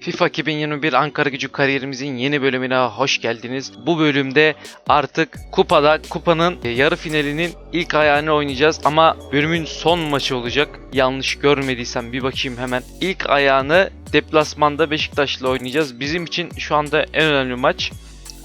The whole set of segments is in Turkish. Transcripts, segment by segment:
FIFA 2021 Ankara Gücü kariyerimizin yeni bölümüne hoş geldiniz. Bu bölümde artık kupada kupanın e, yarı finalinin ilk ayağını oynayacağız ama bölümün son maçı olacak. Yanlış görmediysem bir bakayım hemen. İlk ayağını deplasmanda Beşiktaş'la oynayacağız. Bizim için şu anda en önemli maç.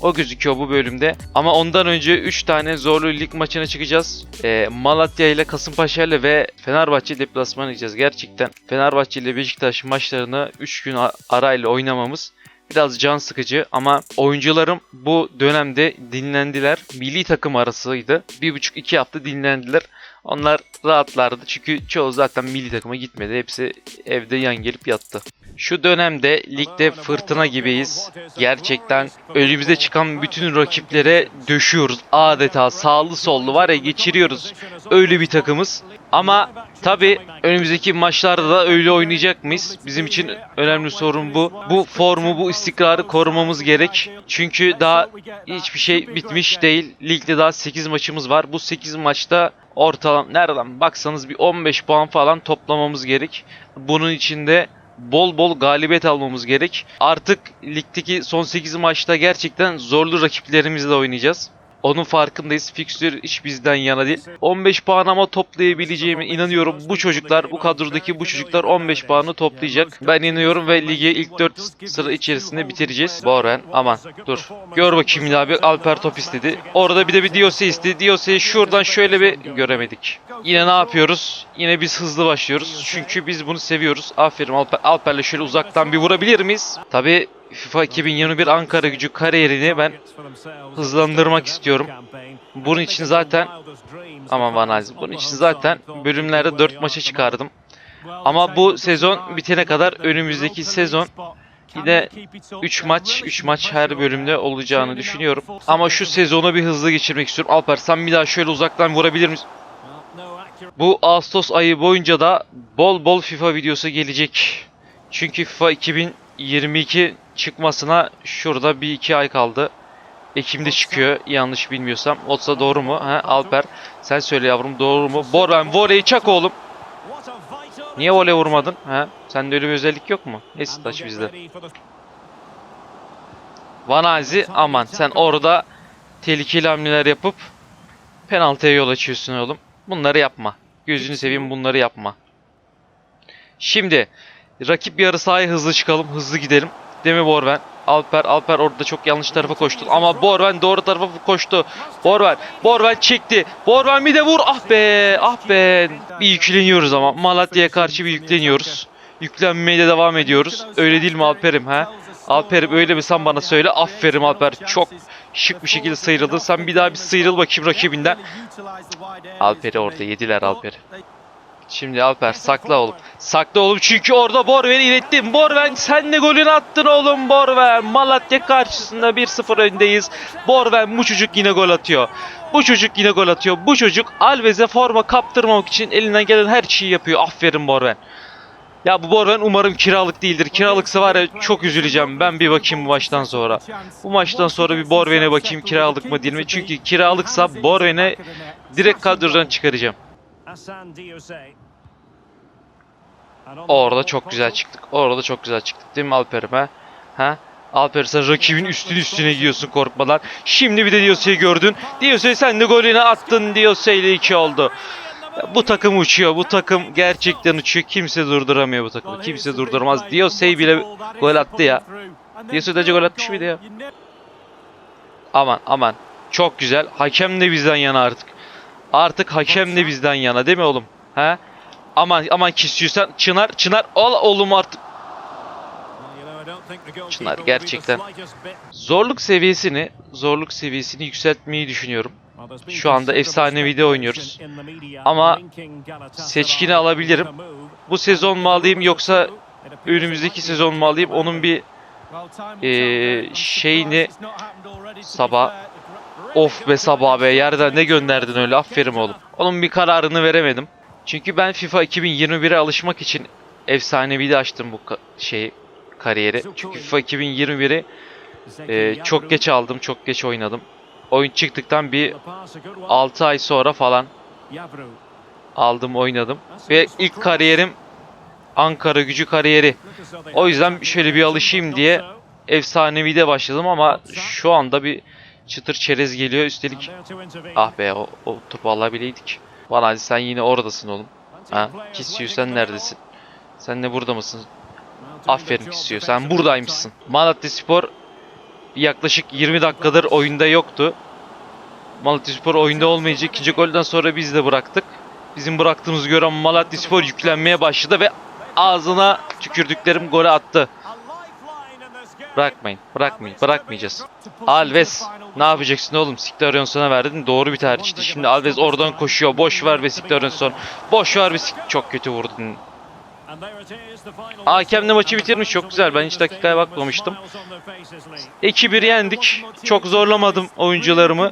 O gözüküyor bu bölümde. Ama ondan önce 3 tane zorlu lig maçına çıkacağız. Ee, Malatya ile Kasımpaşa ile ve Fenerbahçe deplasmana gideceğiz. Gerçekten Fenerbahçe ile Beşiktaş maçlarını 3 gün arayla oynamamız biraz can sıkıcı ama oyuncularım bu dönemde dinlendiler. Milli takım arasıydı. 1,5-2 hafta dinlendiler. Onlar rahatlardı çünkü çoğu zaten milli takıma gitmedi. Hepsi evde yan gelip yattı. Şu dönemde ligde fırtına gibiyiz. Gerçekten önümüze çıkan bütün rakiplere döşüyoruz. Adeta sağlı sollu var ya geçiriyoruz. Öyle bir takımız. Ama tabi önümüzdeki maçlarda da öyle oynayacak mıyız? Bizim için önemli sorun bu. Bu formu, bu istikrarı korumamız gerek. Çünkü daha hiçbir şey bitmiş değil. Ligde daha 8 maçımız var. Bu 8 maçta ortalama nereden baksanız bir 15 puan falan toplamamız gerek. Bunun içinde bol bol galibiyet almamız gerek. Artık ligdeki son 8 maçta gerçekten zorlu rakiplerimizle oynayacağız. Onun farkındayız. Fikstür hiç bizden yana değil. 15 puan ama toplayabileceğime inanıyorum. Bu çocuklar, bu kadrodaki bu çocuklar 15 puanı toplayacak. Ben inanıyorum ve ligi ilk 4 sıra içerisinde bitireceğiz. Boren aman dur. Gör bakayım abi Alper top istedi. Orada bir de bir Diose istedi. Diose'yi şuradan şöyle bir göremedik. Yine ne yapıyoruz? Yine biz hızlı başlıyoruz. Çünkü biz bunu seviyoruz. Aferin Alper. Alper'le şöyle uzaktan bir vurabilir miyiz? Tabi FIFA 2021 Ankara gücü kariyerini ben hızlandırmak istiyorum. Bunun için zaten aman Van Aziz, bunun için zaten bölümlerde 4 maça çıkardım. Ama bu sezon bitene kadar önümüzdeki sezon yine 3 maç 3 maç her bölümde olacağını düşünüyorum. Ama şu sezonu bir hızlı geçirmek istiyorum. Alper sen bir daha şöyle uzaktan vurabilir misin? Bu Ağustos ayı boyunca da bol bol FIFA videosu gelecek. Çünkü FIFA 2022 çıkmasına şurada bir iki ay kaldı. Ekim'de çıkıyor yanlış bilmiyorsam. Olsa doğru mu? Ha, Alper sen söyle yavrum doğru mu? Boran voleyi çak oğlum. Niye voley vurmadın? Ha? Sende öyle bir özellik yok mu? Neyse taş bizde. Vanazi aman sen orada tehlikeli hamleler yapıp penaltıya yol açıyorsun oğlum. Bunları yapma. Gözünü seveyim bunları yapma. Şimdi rakip yarı sahaya hızlı çıkalım, hızlı gidelim. Değil mi Borven? Alper, Alper orada çok yanlış tarafa koştu. Ama Borven doğru tarafa koştu. Borven, Borven çekti. Borven bir de vur. Ah be, ah be. Bir yükleniyoruz ama. Malatya'ya karşı bir yükleniyoruz. Yüklenmeye de devam ediyoruz. Öyle değil mi Alper'im ha? Alper'im öyle mi sen bana söyle. Aferin Alper. Çok şık bir şekilde sıyrıldın. Sen bir daha bir sıyrıl bakayım rakibinden. Alper'i orada yediler Alper'i. Şimdi Alper sakla oğlum. Sakla oğlum çünkü orada Borven'i ilettim. Borven sen de golünü attın oğlum Borven. Malatya karşısında 1-0 öndeyiz. Borven bu çocuk yine gol atıyor. Bu çocuk yine gol atıyor. Bu çocuk Alves'e forma kaptırmamak için elinden gelen her şeyi yapıyor. Aferin Borven. Ya bu Borven umarım kiralık değildir. Kiralıksa var ya çok üzüleceğim. Ben bir bakayım bu maçtan sonra. Bu maçtan sonra bir Borven'e bakayım kiralık mı değil mi? Çünkü kiralıksa Borven'e direkt kadrodan çıkaracağım. Orada çok güzel çıktık. Orada çok güzel çıktık değil mi Alper'im ha? Ha? Alper sen rakibin üstün üstüne gidiyorsun korkmadan. Şimdi bir de Diose'yi gördün. Diose sen de golünü attın. Diose ile 2 oldu. Bu takım uçuyor. Bu takım gerçekten uçuyor. Kimse durduramıyor bu takımı. Kimse durduramaz. Diose bile gol attı ya. Diose de gol atmış mıydı ya? Aman aman. Çok güzel. Hakem de bizden yana artık. Artık hakem de bizden yana değil mi oğlum? He? Aman aman kesiyorsan Çınar Çınar al oğlum artık. Çınar gerçekten Zorluk seviyesini zorluk seviyesini yükseltmeyi düşünüyorum. şu anda efsanevi de oynuyoruz. Ama seçkini alabilirim. Bu sezon mu alayım yoksa önümüzdeki sezon mu alayım? Onun bir eee şeyini sabah of be sabah be yerden ne gönderdin öyle aferin oğlum. Onun bir kararını veremedim. Çünkü ben FIFA 2021'e alışmak için efsanevi de açtım bu ka- şeyi kariyeri. Çünkü FIFA 2021'i e, çok geç aldım, çok geç oynadım. Oyun çıktıktan bir 6 ay sonra falan aldım oynadım. Ve ilk kariyerim Ankara gücü kariyeri. O yüzden şöyle bir alışayım diye efsanevi de başladım ama şu anda bir çıtır çerez geliyor. Üstelik ah be o, o topu alabileydik. Valla sen yine oradasın oğlum. Ha, Kisiyor sen neredesin? Sen de burada mısın? Aferin Kisiyor sen buradaymışsın. Malatya Spor yaklaşık 20 dakikadır oyunda yoktu. Malatya Spor oyunda olmayınca ikinci golden sonra biz de bıraktık. Bizim bıraktığımızı gören Malatya Spor yüklenmeye başladı ve ağzına tükürdüklerim golü attı. Bırakmayın, bırakmayın, bırakmayacağız. Alves ne yapacaksın oğlum? Siktarionsson'a verdin. Doğru bir tercihti. Şimdi Alves oradan koşuyor. Boş ver be Siktarionson. Boş ver be Çok kötü vurdun. Hakem de maçı bitirmiş çok güzel. Ben hiç dakikaya bakmamıştım. 2-1 yendik. Çok zorlamadım oyuncularımı.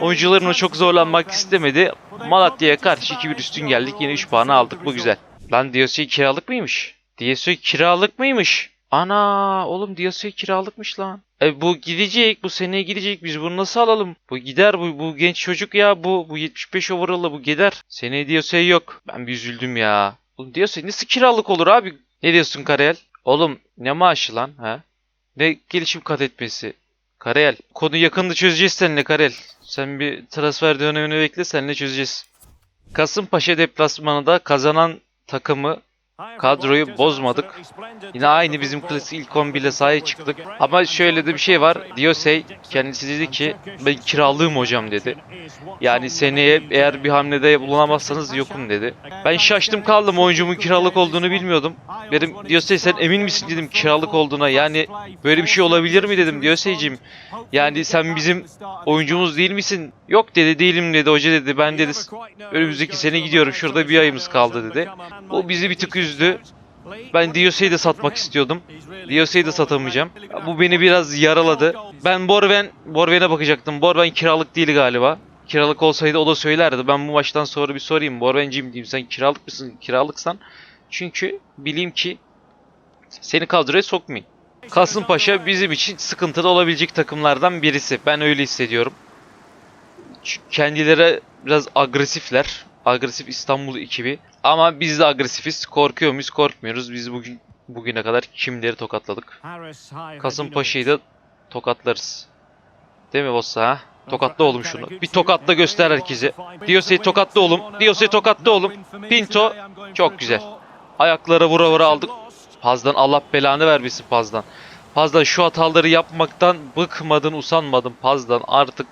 Oyuncularımla çok zorlanmak istemedi. Malatya'ya karşı 2-1 üstün geldik. Yine 3 puanı aldık. Bu güzel. Lan DSI kiralık mıymış? DSI kiralık mıymış? Ana oğlum DSI kiralıkmış lan. E bu gidecek, bu seneye gidecek. Biz bunu nasıl alalım? Bu gider, bu, bu genç çocuk ya. Bu bu 75 overall'la bu gider. Seneye DSI yok. Ben bir üzüldüm ya. Oğlum DSI nasıl kiralık olur abi? Ne diyorsun Karel? Oğlum ne maaşı lan ha? Ne gelişim kat etmesi? Karel, konu yakında çözeceğiz seninle Karel. Sen bir transfer dönemini bekle, seninle çözeceğiz. Kasımpaşa deplasmanında kazanan takımı Kadroyu bozmadık. Yine aynı bizim klasik ilk 11 ile sahaya çıktık. Ama şöyle de bir şey var. Diosey kendisi dedi ki ben kiralığım hocam dedi. Yani seneye eğer bir hamlede bulunamazsanız yokum dedi. Ben şaştım kaldım oyuncumun kiralık olduğunu bilmiyordum. Benim Diosey sen emin misin dedim kiralık olduğuna. Yani böyle bir şey olabilir mi dedim Diosey'cim. Yani sen bizim oyuncumuz değil misin? Yok dedi değilim dedi hoca dedi. Ben dedi önümüzdeki sene gidiyorum şurada bir ayımız kaldı dedi. O bizi bir tık üzdü. Ben Diosey'i de satmak istiyordum. Diosey'i de satamayacağım. Bu beni biraz yaraladı. Ben Borven, Borven'e bakacaktım. Borven kiralık değil galiba. Kiralık olsaydı o da söylerdi. Ben bu maçtan sonra bir sorayım. Borvenciğim diyeyim sen kiralık mısın? Kiralıksan. Çünkü bileyim ki seni kadroya sokmayayım. Kasımpaşa bizim için sıkıntılı olabilecek takımlardan birisi. Ben öyle hissediyorum. Kendileri biraz agresifler. Agresif İstanbul ekibi. Ama biz de agresifiz. Korkuyor muyuz? Korkmuyoruz. Biz bugün bugüne kadar kimleri tokatladık? Kasımpaşa'yı da tokatlarız. Değil mi Bossa ha? Tokatla oğlum şunu. Bir tokatla göster herkese. Diosey tokatla oğlum. Diosey tokatla oğlum. Pinto çok güzel. Ayaklara vura vura aldık. Pazdan Allah belanı vermesin Pazdan. Pazdan şu hataları yapmaktan bıkmadın usanmadın Pazdan artık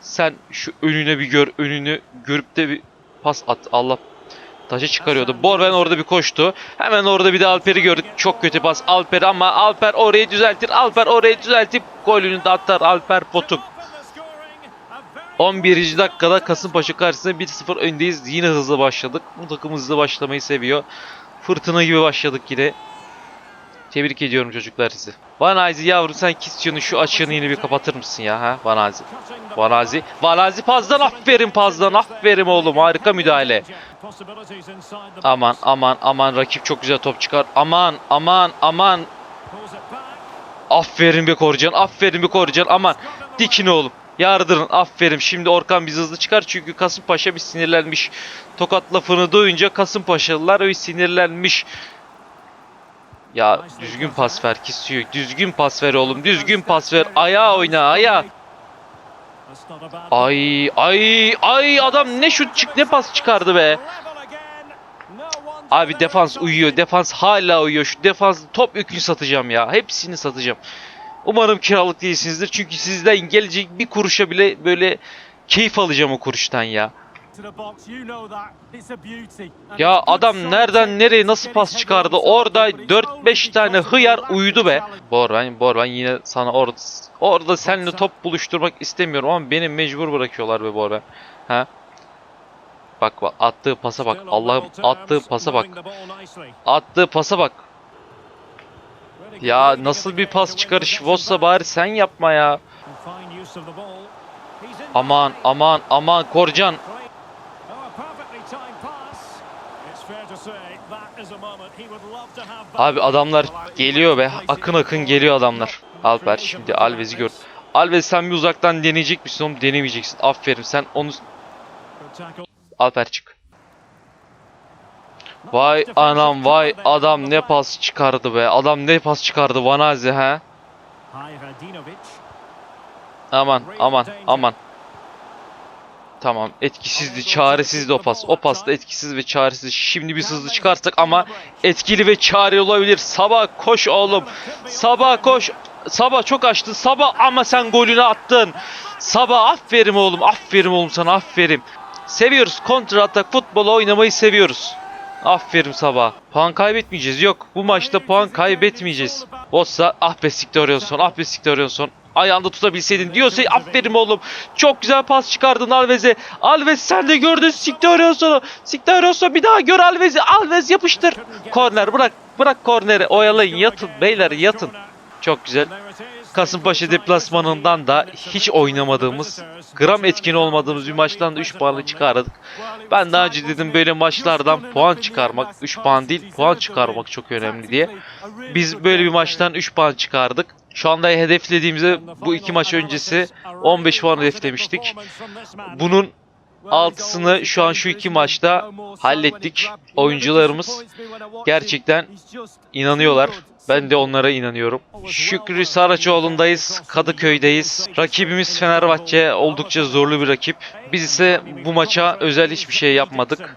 sen şu önüne bir gör önünü görüp de bir pas at Allah taşı çıkarıyordu. Borven orada bir koştu. Hemen orada bir de Alper'i gördük. Çok kötü pas Alper ama Alper orayı düzeltir. Alper orayı düzeltip golünü de atar Alper Potuk. 11. dakikada Kasımpaşa karşısında 1-0 öndeyiz. Yine hızlı başladık. Bu takım hızlı başlamayı seviyor. Fırtına gibi başladık yine. Tebrik ediyorum çocuklar sizi. Vanazi yavrum sen Kisyon'un şu açığını yine bir kapatır mısın ya ha Vanazi? Vanazi. Vanazi pazdan aferin pazdan aferin oğlum harika müdahale. Aman aman aman rakip çok güzel top çıkar. Aman aman aman aferin bir Korcan aferin bir Korcan aman dikin oğlum. Yardırın aferin şimdi Orkan biz hızlı çıkar çünkü Kasımpaşa bir sinirlenmiş. Tokat lafını duyunca Kasımpaşalılar öyle sinirlenmiş. Ya düzgün pas ver kisiyor. Düzgün pas ver oğlum. Düzgün pas ver. Ayağa oyna ayağa. Ay ay ay adam ne şut çık ne pas çıkardı be. Abi defans uyuyor. Defans hala uyuyor. Şu defans top yükünü satacağım ya. Hepsini satacağım. Umarım kiralık değilsinizdir. Çünkü sizden gelecek bir kuruşa bile böyle keyif alacağım o kuruştan ya. Ya adam nereden nereye nasıl pas çıkardı? Orada 4-5 tane hıyar uyudu be. Borben, Borben yine sana orada orada seninle top buluşturmak istemiyorum ama beni mecbur bırakıyorlar be Borben. Ha? Bak bak attığı pasa bak. Allah'ım attığı pasa bak. Attığı pasa bak. Ya nasıl bir pas çıkarış Vossa bari sen yapma ya. Aman aman aman Korcan. Abi adamlar geliyor be. Akın akın geliyor adamlar. Alper şimdi Alves'i gör. Alves sen bir uzaktan deneyecek misin oğlum? Denemeyeceksin. Aferin sen onu... Alper çık. Vay anam vay adam ne pas çıkardı be. Adam ne pas çıkardı Vanazi ha. Aman aman aman. Tamam etkisizdi çaresizdi o pas. O pas da etkisiz ve çaresiz. Şimdi biz hızlı çıkarsak ama etkili ve çare olabilir. Sabah koş oğlum. Sabah koş. Sabah çok açtın. Sabah ama sen golünü attın. Sabah aferin oğlum. Aferin oğlum sana aferin. Seviyoruz kontra atak futbolu oynamayı seviyoruz. Aferin Sabah. Puan kaybetmeyeceğiz. Yok bu maçta puan kaybetmeyeceğiz. Olsa ah be Siktorionsson ah be Siktorionsson. Ayağında tutabilseydin diyorsa aferin oğlum. Çok güzel pas çıkardın Alves'e. Alves sen de gördün Siktorionsson'u. Siktorionsson bir daha gör Alves'i. Alves yapıştır. Korner bırak. Bırak korneri. Oyalayın yatın beyler yatın. Çok güzel. Kasımpaşa deplasmanından da hiç oynamadığımız, gram etkin olmadığımız bir maçtan da 3 puanı çıkardık. Ben daha önce dedim böyle maçlardan puan çıkarmak, 3 puan değil puan çıkarmak çok önemli diye. Biz böyle bir maçtan 3 puan çıkardık. Şu anda hedeflediğimizde bu iki maç öncesi 15 puan hedeflemiştik. Bunun altısını şu an şu iki maçta hallettik. Oyuncularımız gerçekten inanıyorlar. Ben de onlara inanıyorum. Şükrü Saraçoğlu'ndayız. Kadıköy'deyiz. Rakibimiz Fenerbahçe oldukça zorlu bir rakip. Biz ise bu maça özel hiçbir şey yapmadık.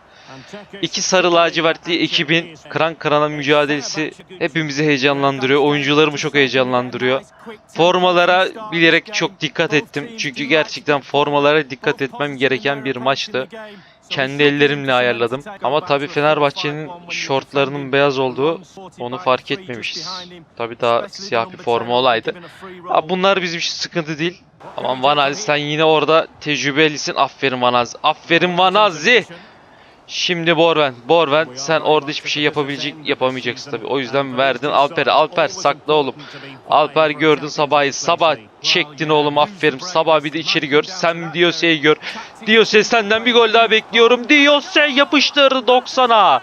İki sarı lacivertli ekibin kıran kırana mücadelesi hepimizi heyecanlandırıyor. Oyuncularımı çok heyecanlandırıyor. Formalara bilerek çok dikkat ettim. Çünkü gerçekten formalara dikkat etmem gereken bir maçtı. Kendi ellerimle ayarladım. Ama tabii Fenerbahçe'nin şortlarının beyaz olduğu onu fark etmemişiz. Tabii daha siyah bir forma olaydı. Ha, bunlar bizim için sıkıntı değil. Aman Vanazi sen yine orada tecrübelisin. Aferin Vanazi. Aferin Vanazi. Şimdi Borven. Borven sen orada hiçbir şey yapabilecek yapamayacaksın tabii. O yüzden verdin Alper'e. Alper sakla oğlum. Alper gördün sabahı. Sabah çektin oğlum aferin. Sabah bir de içeri gör. Sen Diyose'yi gör. Diose senden bir gol daha bekliyorum. Diose yapıştırdı 90'a.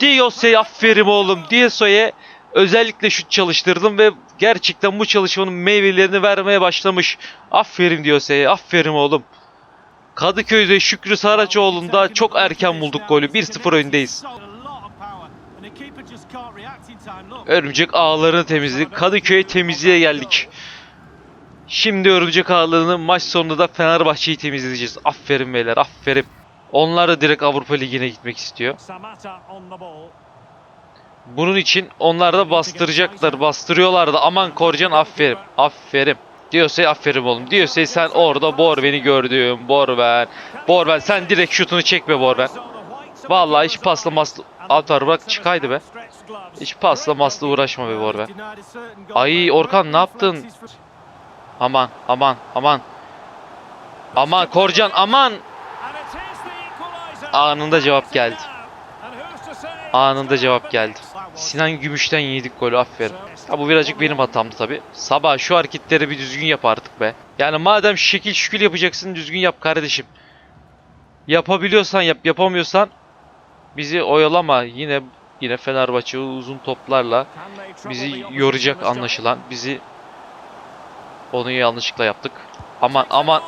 Diose aferin oğlum. Diose'ye özellikle şut çalıştırdım ve gerçekten bu çalışmanın meyvelerini vermeye başlamış. Aferin Diose'ye. Aferin oğlum. Kadıköy'de Şükrü Saraçoğlu'nda çok erken bulduk golü. 1-0 öndeyiz. Örümcek ağlarını temizledik. Kadıköy'e temizliğe geldik. Şimdi örümcek ağlarını maç sonunda da Fenerbahçe'yi temizleyeceğiz. Aferin beyler aferin. Onlar da direkt Avrupa Ligi'ne gitmek istiyor. Bunun için onlar da bastıracaklar. Bastırıyorlar da aman Korcan aferin. Aferin. Diyorsa aferin oğlum. Diyorsa sen orada Borven'i gördün. Borven. Borven sen direkt şutunu çekme Borven. Vallahi hiç pasla masla. Altar bırak çıkaydı be. Hiç pasla masla uğraşma be Borven. Ay Orkan ne yaptın? Aman aman aman. Aman Korcan aman. Anında cevap geldi. Anında cevap geldi. Sinan Gümüş'ten yedik golü aferin. Ha bu birazcık benim hatamdı tabi. Sabah şu hareketleri bir düzgün yap artık be. Yani madem şekil şükül yapacaksın düzgün yap kardeşim. Yapabiliyorsan yap yapamıyorsan bizi oyalama. Yine yine Fenerbahçe uzun toplarla bizi yoracak anlaşılan. Bizi onu yanlışlıkla yaptık. Aman aman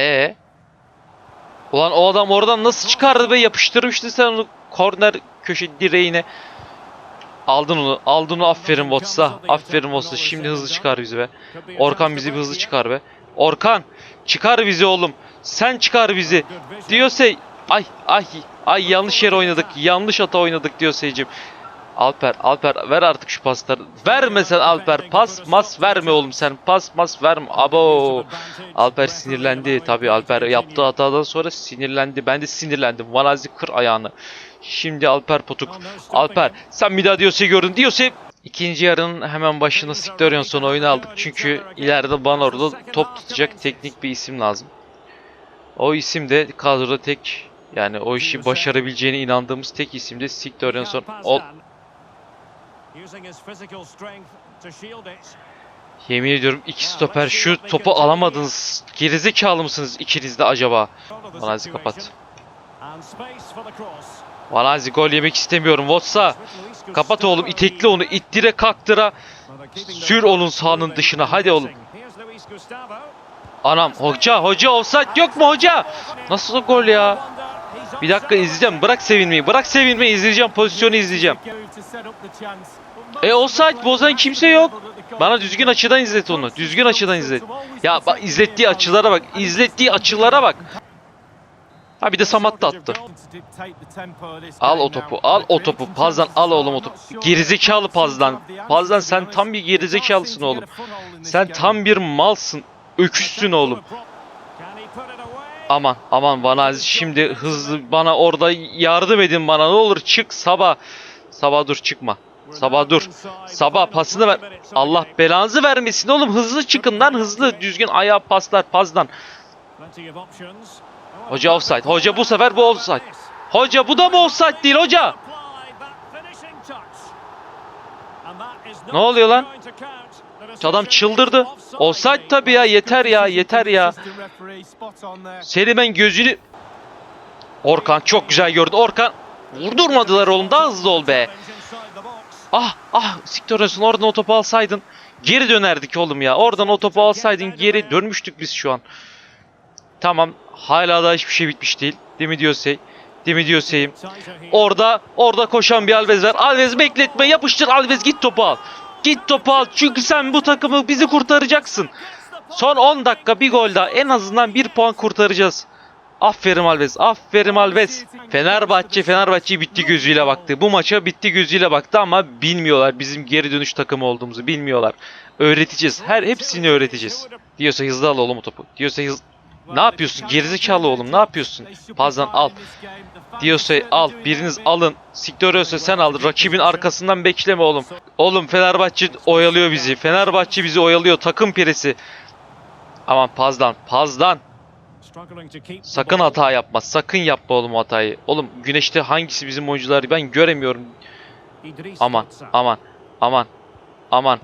Ee? Ulan o adam oradan nasıl çıkardı be yapıştırmıştın sen onu korner köşe direğine. Aldın onu. Aldın onu aferin Watts'a. Aferin Watts'a. Şimdi hızlı çıkar bizi be. Orkan bizi hızlı çıkar be. Orkan çıkar bizi oğlum. Sen çıkar bizi. Diyorsa ay ay ay yanlış yere oynadık. Yanlış hata oynadık diyor Seycim. Alper, Alper ver artık şu pasları. Verme sen Alper. Pas, mas verme oğlum sen. Pas, mas verme. Abo. Alper sinirlendi. Tabii Alper yaptığı hatadan sonra sinirlendi. Ben de sinirlendim. Vanazi kır ayağını. Şimdi Alper Potuk. Alper sen daha Dios'u gördün. Dios'u İkinci yarının hemen başında Siktorion son oyunu aldık. Çünkü ileride bana top tutacak teknik bir isim lazım. O isim de kadroda tek yani o işi başarabileceğine inandığımız tek isim de Siktorion son. O, Yemin ediyorum iki stoper şu topu alamadınız. Gerizekalı mısınız ikiniz de acaba? Vanazi kapat. Valazi gol yemek istemiyorum. Votsa kapat oğlum itekli onu ittire kaktıra sür onun sahanın dışına hadi oğlum. Anam hoca hoca offside yok mu hoca? Nasıl o gol ya? Bir dakika izleyeceğim. Bırak sevinmeyi. Bırak sevinmeyi izleyeceğim. Pozisyonu izleyeceğim. E offside bozan kimse yok. Bana düzgün açıdan izlet onu. Düzgün açıdan izlet. Ya bak izlettiği açılara bak. İzlettiği açılara bak. Ha bir de Samat da attı. Al o topu. Al o topu. Pazdan al oğlum o topu. Gerizekalı Pazdan. Pazdan sen tam bir gerizekalısın oğlum. Sen tam bir malsın. Öküzsün oğlum. Aman aman bana şimdi hızlı bana orada yardım edin bana ne olur çık sabah. Sabah dur çıkma. Sabah dur. Sabah pasını ver. Allah belanızı vermesin oğlum hızlı çıkın lan hızlı düzgün ayağa paslar pasdan. Hoca offside. Hoca bu sefer bu offside. Hoca bu da mı offside değil hoca? Ne oluyor lan? Adam çıldırdı. Offside tabii ya yeter ya yeter ya. Seni ben gözünü... Orkan çok güzel gördü. Orkan vurdurmadılar oğlum daha hızlı ol be. Ah ah siktir olsun oradan o topu alsaydın. Geri dönerdik oğlum ya. Oradan o topu alsaydın geri dönmüştük biz şu an. Tamam hala da hiçbir şey bitmiş değil. Değil mi Diyosey? Değil mi Diyosey'im? Orada orada koşan bir Alves var. Alves bekletme yapıştır Alves git topu al. Git topu al çünkü sen bu takımı bizi kurtaracaksın. Son 10 dakika bir gol daha en azından 1 puan kurtaracağız. Aferin Alves, aferin Alves. Fenerbahçe, Fenerbahçe bitti gözüyle baktı. Bu maça bitti gözüyle baktı ama bilmiyorlar bizim geri dönüş takımı olduğumuzu bilmiyorlar. Öğreteceğiz. Her hepsini öğreteceğiz. Diyorsa hızlı al oğlum topu. Diyorsa hız... Ne yapıyorsun? Gerizekalı oğlum ne yapıyorsun? Pazdan al. Diyorsa al. Biriniz alın. Siktoriyorsa sen al. Rakibin arkasından bekleme oğlum. Oğlum Fenerbahçe oyalıyor bizi. Fenerbahçe bizi oyalıyor. Takım piresi. Aman Pazdan. Pazdan. Sakın hata yapma. Sakın yapma oğlum hatayı. Oğlum güneşte hangisi bizim oyuncular ben göremiyorum. Aman aman aman aman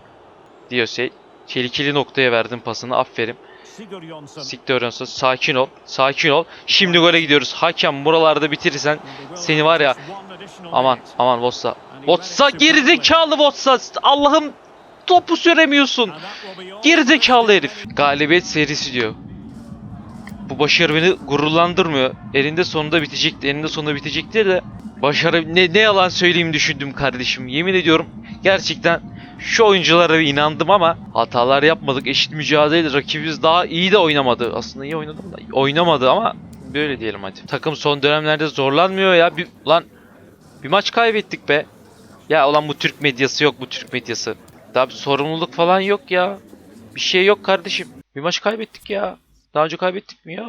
diyor şey. Tehlikeli noktaya verdin pasını. Aferin. Siktoriyorsa sakin ol. Sakin ol. Şimdi gole gidiyoruz. Hakem buralarda bitirirsen seni var ya. Aman aman Votsa. Votsa gerizekalı Votsa. Allah'ım topu süremiyorsun. Gerizekalı herif. Galibiyet serisi diyor. Bu başarı beni gururlandırmıyor. Elinde sonunda bitecekti. Elinde sonunda bitecekti de başarı ne, ne yalan söyleyeyim düşündüm kardeşim. Yemin ediyorum gerçekten şu oyunculara inandım ama hatalar yapmadık. Eşit mücadele rakibimiz daha iyi de oynamadı. Aslında iyi oynadım da oynamadı ama böyle diyelim hadi. Takım son dönemlerde zorlanmıyor ya. Bir, lan bir maç kaybettik be. Ya ulan bu Türk medyası yok bu Türk medyası. Daha bir sorumluluk falan yok ya. Bir şey yok kardeşim. Bir maç kaybettik ya. Daha önce kaybettik mi ya?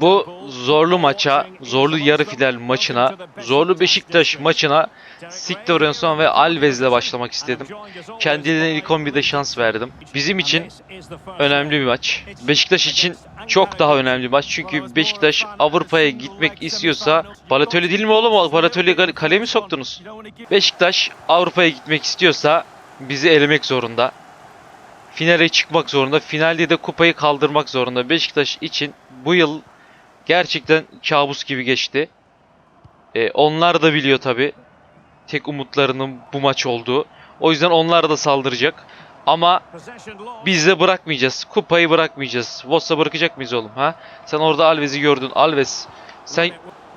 Bu zorlu maça, zorlu yarı final maçına, zorlu Beşiktaş maçına Siktorenson ve Alves'le başlamak istedim. Kendilerine ilk 11'de şans verdim. Bizim için önemli bir maç. Beşiktaş için çok daha önemli bir maç. Çünkü Beşiktaş Avrupa'ya gitmek istiyorsa Balotelli değil mi oğlum? Balotelli kaleye mi soktunuz? Beşiktaş Avrupa'ya gitmek istiyorsa bizi elemek zorunda. Finale çıkmak zorunda. Finalde de kupayı kaldırmak zorunda. Beşiktaş için bu yıl gerçekten kabus gibi geçti. Ee, onlar da biliyor tabi. Tek umutlarının bu maç olduğu. O yüzden onlar da saldıracak. Ama biz de bırakmayacağız. Kupayı bırakmayacağız. Vossa bırakacak mıyız oğlum ha? Sen orada Alves'i gördün. Alves sen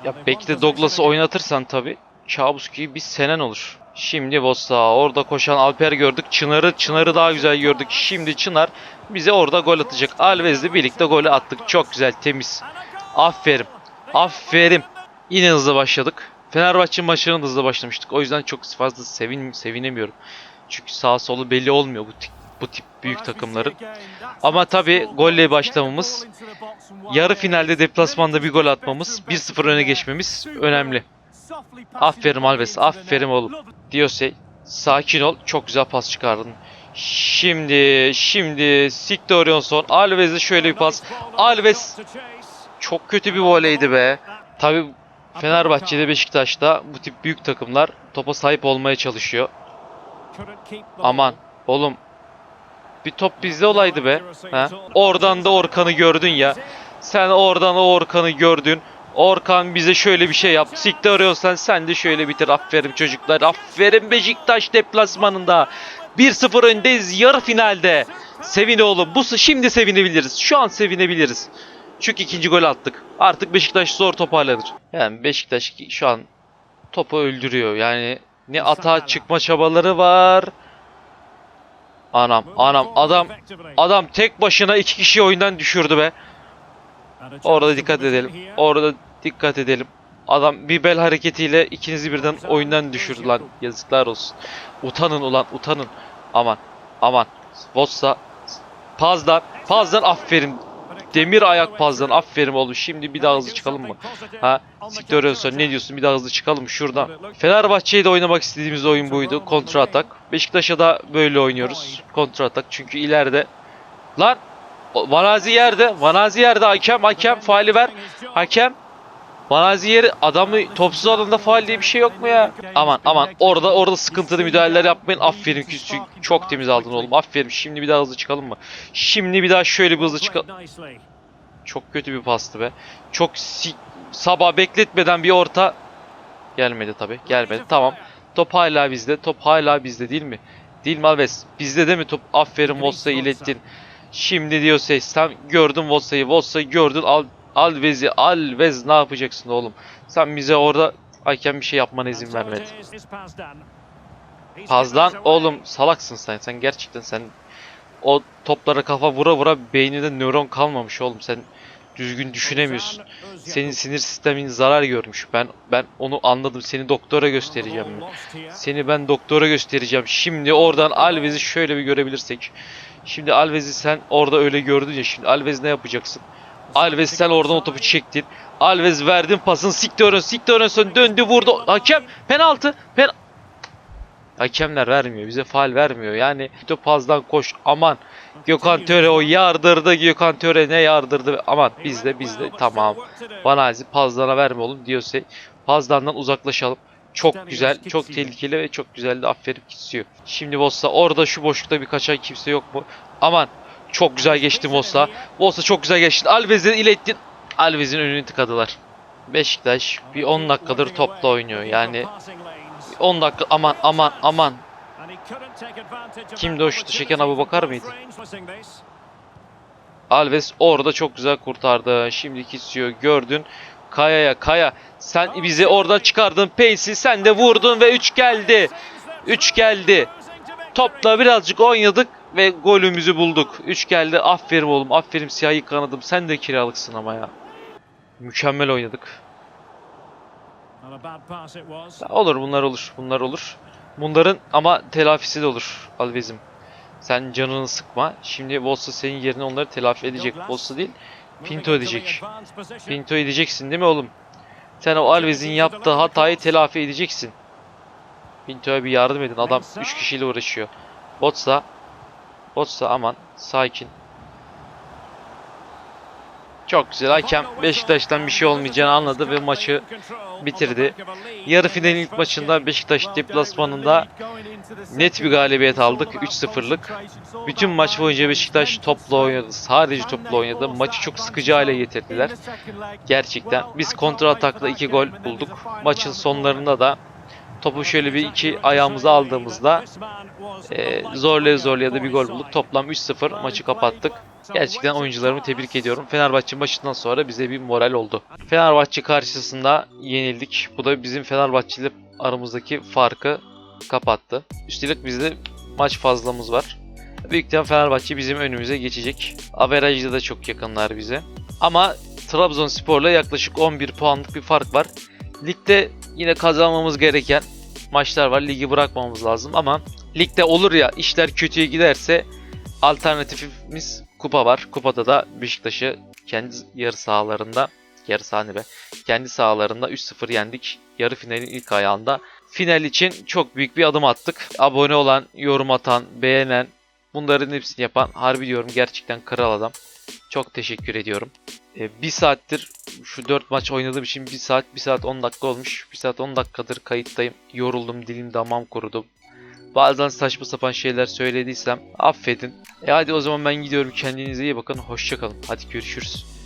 ya belki de Douglas'ı oynatırsan tabi kabus gibi bir senen olur. Şimdi Vossa orada koşan Alper gördük. Çınar'ı Çınar'ı daha güzel gördük. Şimdi Çınar bize orada gol atacak. Alves'le birlikte golü attık. Çok güzel temiz. Aferin. Aferin. Yine hızlı başladık. Fenerbahçe maçının da hızlı başlamıştık. O yüzden çok fazla sevin sevinemiyorum. Çünkü sağ solu belli olmuyor bu tip, bu tip büyük takımların. Ama tabi golle başlamamız, yarı finalde deplasmanda bir gol atmamız, 1-0 öne geçmemiz önemli. Aferin Alves, aferin oğlum. Diyorse sakin ol, çok güzel pas çıkardın. Şimdi, şimdi Siktorionsson, Alves'e şöyle bir pas. Alves çok kötü bir voleydi be. Tabi Fenerbahçe'de Beşiktaş'ta bu tip büyük takımlar topa sahip olmaya çalışıyor. Aman oğlum bir top bizde olaydı be. Ha? Oradan da Orkan'ı gördün ya. Sen oradan o Orkan'ı gördün. Orkan bize şöyle bir şey yap. Sikti arıyorsan sen de şöyle bitir. Aferin çocuklar. Aferin Beşiktaş deplasmanında. 1-0 öndeyiz yarı finalde. Sevin oğlum. Bu şimdi sevinebiliriz. Şu an sevinebiliriz. Çünkü ikinci gol attık. Artık Beşiktaş zor toparlanır. Yani Beşiktaş şu an topu öldürüyor. Yani ne atağa çıkma çabaları var. Anam anam adam adam tek başına iki kişi oyundan düşürdü be. Orada dikkat edelim. Orada dikkat edelim. Adam bir bel hareketiyle ikinizi birden oyundan düşürdü lan. Yazıklar olsun. Utanın ulan utanın. Aman aman. Vossa Pazdan. Pazdan aferin. Demir ayak pazdan aferin oğlum. Şimdi bir daha hızlı çıkalım mı? Ha? Siktir olsa ne diyorsun? Bir daha hızlı çıkalım şuradan. Fenerbahçe'ye de oynamak istediğimiz oyun buydu. Kontra atak. Beşiktaş'a da böyle oynuyoruz. Kontra atak. Çünkü ileride Lan Vanazi yerde. Vanazi yerde. Hakem hakem faali ver. Hakem Vanazi yeri adamı topsuz alanda faal diye bir şey yok mu ya? Aman aman orada orada sıkıntılı müdahaleler yapmayın. Aferin küçük. Çok temiz aldın oğlum. Aferin. Şimdi bir daha hızlı çıkalım mı? Şimdi bir daha şöyle bir hızlı çıkalım. Çok kötü bir pastı be. Çok si- sabah bekletmeden bir orta gelmedi tabi. Gelmedi. Tamam. Top hala bizde. Top hala bizde değil mi? Değil mi Alves? Bizde değil mi top? Aferin Vossa'yı ilettin. Şimdi diyor ses. Sen gördün Vossa'yı. Vossa'yı gördün. Al Alvez'i. Alvez ne yapacaksın oğlum? Sen bize orada hakem bir şey yapmana izin vermedi. Pazdan oğlum salaksın sen. Sen gerçekten sen o toplara kafa vura vura beyninde nöron kalmamış oğlum. Sen düzgün düşünemiyorsun. Senin sinir sistemin zarar görmüş. Ben ben onu anladım. Seni doktora göstereceğim. Seni ben doktora göstereceğim. Şimdi oradan Alves'i şöyle bir görebilirsek. Şimdi Alves'i sen orada öyle gördün ya. Şimdi Alves ne yapacaksın? Alves sen oradan o topu çektin. Alves verdin pasın. Sikti ön, sikti ön son döndü vurdu. Hakem penaltı. Pen Hakemler vermiyor. Bize faal vermiyor. Yani topazdan koş. Aman. Gökhan Töre o yardırdı. Gökhan Töre ne yardırdı. Aman bizde bizde tamam. Vanazi Pazdan'a verme oğlum diyorsa Pazdan'dan uzaklaşalım. Çok güzel, çok tehlikeli ve çok güzel de aferin kesiyor. Şimdi Vossa orada şu boşlukta bir kaçan kimse yok mu? Aman çok güzel geçti Vossa. Vossa çok güzel geçti. Alves'e ilettin. Alves'in önünü tıkadılar. Beşiktaş bir 10 dakikadır topla oynuyor. Yani 10 dakika aman aman aman. Kimdi o şutu çeken Abu Bakar mıydı? Alves orada çok güzel kurtardı. Şimdi kesiyor gördün. Kaya'ya Kaya sen bizi oradan çıkardın Pace'i sen de vurdun ve 3 geldi. 3 geldi. Topla birazcık oynadık ve golümüzü bulduk. 3 geldi. Aferin oğlum. Aferin siyahi kanadım. Sen de kiralıksın ama ya. Mükemmel oynadık. Olur bunlar olur. Bunlar olur. Bunların ama telafisi de olur Alvez'im. Sen canını sıkma. Şimdi Vossa senin yerine onları telafi edecek. Vossa değil. Pinto edecek. Pinto edeceksin değil mi oğlum? Sen o Alves'in yaptığı hatayı telafi edeceksin. Pinto'ya bir yardım edin. Adam 3 kişiyle uğraşıyor. Botsa. Botsa aman. Sakin. Çok güzel. Hakem Beşiktaş'tan bir şey olmayacağını anladı ve maçı bitirdi. Yarı finalin ilk maçında Beşiktaş deplasmanında net bir galibiyet aldık. 3-0'lık. Bütün maç boyunca Beşiktaş topla oynadı. Sadece topla oynadı. Maçı çok sıkıcı hale getirdiler. Gerçekten. Biz kontra atakla 2 gol bulduk. Maçın sonlarında da topu şöyle bir iki ayağımıza aldığımızda e, zorlaya zorlaya da bir gol bulduk. Toplam 3-0 maçı kapattık. Gerçekten oyuncularımı tebrik ediyorum. Fenerbahçe maçından sonra bize bir moral oldu. Fenerbahçe karşısında yenildik. Bu da bizim Fenerbahçe ile aramızdaki farkı kapattı. Üstelik bizde maç fazlamız var. Büyük ihtimal Fenerbahçe bizim önümüze geçecek. Averajda da çok yakınlar bize. Ama Trabzonspor'la yaklaşık 11 puanlık bir fark var. Ligde yine kazanmamız gereken maçlar var. Ligi bırakmamız lazım ama ligde olur ya işler kötüye giderse alternatifimiz kupa var. Kupada da Beşiktaş'ı kendi yarı sahalarında yarı sahne be. Kendi sahalarında 3-0 yendik. Yarı finalin ilk ayağında. Final için çok büyük bir adım attık. Abone olan, yorum atan, beğenen bunların hepsini yapan harbi diyorum gerçekten kral adam. Çok teşekkür ediyorum. Ee, bir saattir şu 4 maç oynadığım için 1 saat 1 saat 10 dakika olmuş. 1 saat 10 dakikadır kayıttayım. Yoruldum dilim damağım kurudu. Bazen saçma sapan şeyler söylediysem affedin. E hadi o zaman ben gidiyorum. Kendinize iyi bakın. Hoşçakalın. Hadi görüşürüz.